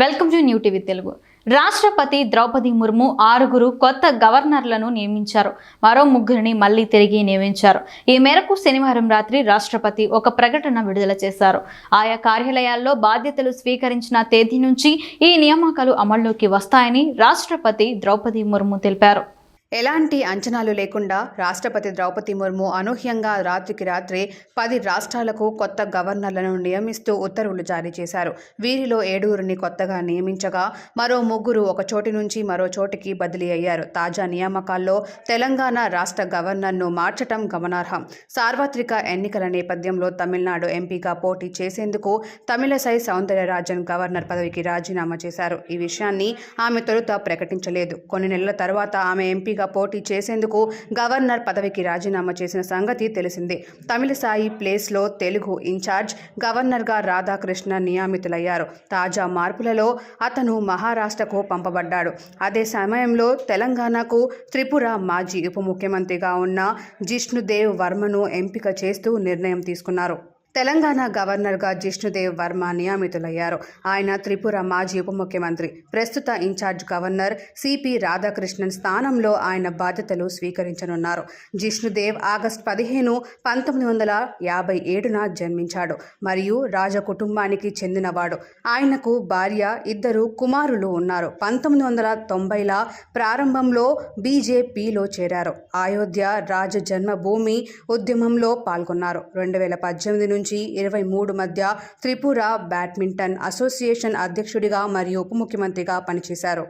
Welcome to new TV Telugu. రాష్ట్రపతి ద్రౌపది ముర్ము ఆరుగురు కొత్త గవర్నర్లను నియమించారు. మరో ముగ్గురిని మళ్ళీ తిరిగి నియమించారు. ఈ మేరకు శనివారం రాత్రి రాష్ట్రపతి ఒక ప్రకటన విడుదల చేశారు. ఆయా కార్యాలయాల్లో బాధ్యతలు స్వీకరించిన తేదీ నుంచి ఈ నియామకాలు అమల్లోకి వస్తాయని రాష్ట్రపతి ద్రౌపది ముర్ము తెలిపారు. ఎలాంటి అంచనాలు లేకుండా రాష్ట్రపతి ద్రౌపది ముర్ము అనూహ్యంగా రాత్రికి రాత్రే పది రాష్ట్రాలకు కొత్త గవర్నర్లను నియమిస్తూ ఉత్తర్వులు జారీ చేశారు. వీరిలో ఏడుగురిని కొత్తగా నియమించగా మరో ముగ్గురు ఒక చోటి నుంచి మరో చోటికి బదిలీ అయ్యారు. తాజా నియామకాల్లో తెలంగాణ రాష్ట్ర గవర్నర్ను మార్చటం గమనార్హం. సార్వత్రిక ఎన్నికల నేపథ్యంలో తమిళనాడు ఎంపీగా పోటీ చేసేందుకు తమిళసై సౌందరరాజన్ గవర్నర్ పదవికి రాజీనామా చేశారు. ఈ విషయాన్ని ఆమె తొలుత ప్రకటించలేదు. కొన్ని నెలల తర్వాత ఆమె ఎంపీ ఎంపీగా పోటీ చేసేందుకు గవర్నర్ పదవికి రాజీనామా చేసిన సంగతి తెలిసిందే. తమిళసాయి ప్లేస్లో తెలుగు ఇన్ఛార్జ్ గవర్నర్గా రాధాకృష్ణ నియామితులయ్యారు. తాజా మార్పులలో అతను మహారాష్ట్రకు పంపబడ్డాడు. అదే సమయంలో తెలంగాణకు త్రిపుర మాజీ ఉప ముఖ్యమంత్రిగా ఉన్న జిష్ణుదేవ్ వర్మను ఎంపిక చేస్తూ నిర్ణయం తీసుకున్నారు. తెలంగాణ గవర్నర్గా జిష్ణుదేవ్ వర్మ నియమితులయ్యారు. ఆయన త్రిపుర మాజీ ఉప ముఖ్యమంత్రి ప్రస్తుత ఇన్ఛార్జ్ గవర్నర్ సిపి రాధాకృష్ణన్ స్థానంలో ఆయన బాధ్యతలు స్వీకరించనున్నారు. జిష్ణుదేవ్ ఆగస్టు పదిహేను పంతొమ్మిది వందల యాభై ఏడున జన్మించాడు మరియు రాజ కుటుంబానికి చెందినవాడు. ఆయనకు భార్య ఇద్దరు కుమారులు ఉన్నారు. పంతొమ్మిది వందల తొంభైల ప్రారంభంలో బీజేపీలో చేరారు. అయోధ్య రాజ జన్మభూమి ఉద్యమంలో పాల్గొన్నారు. రెండు వేల పద్దెనిమిది నుంచి నుంచి ఇరవై మూడు మధ్య త్రిపుర బ్యాడ్మింటన్ అసోసియేషన్ అధ్యక్షుడిగా మరియు ఉప ముఖ్యమంత్రిగా పనిచేశారు.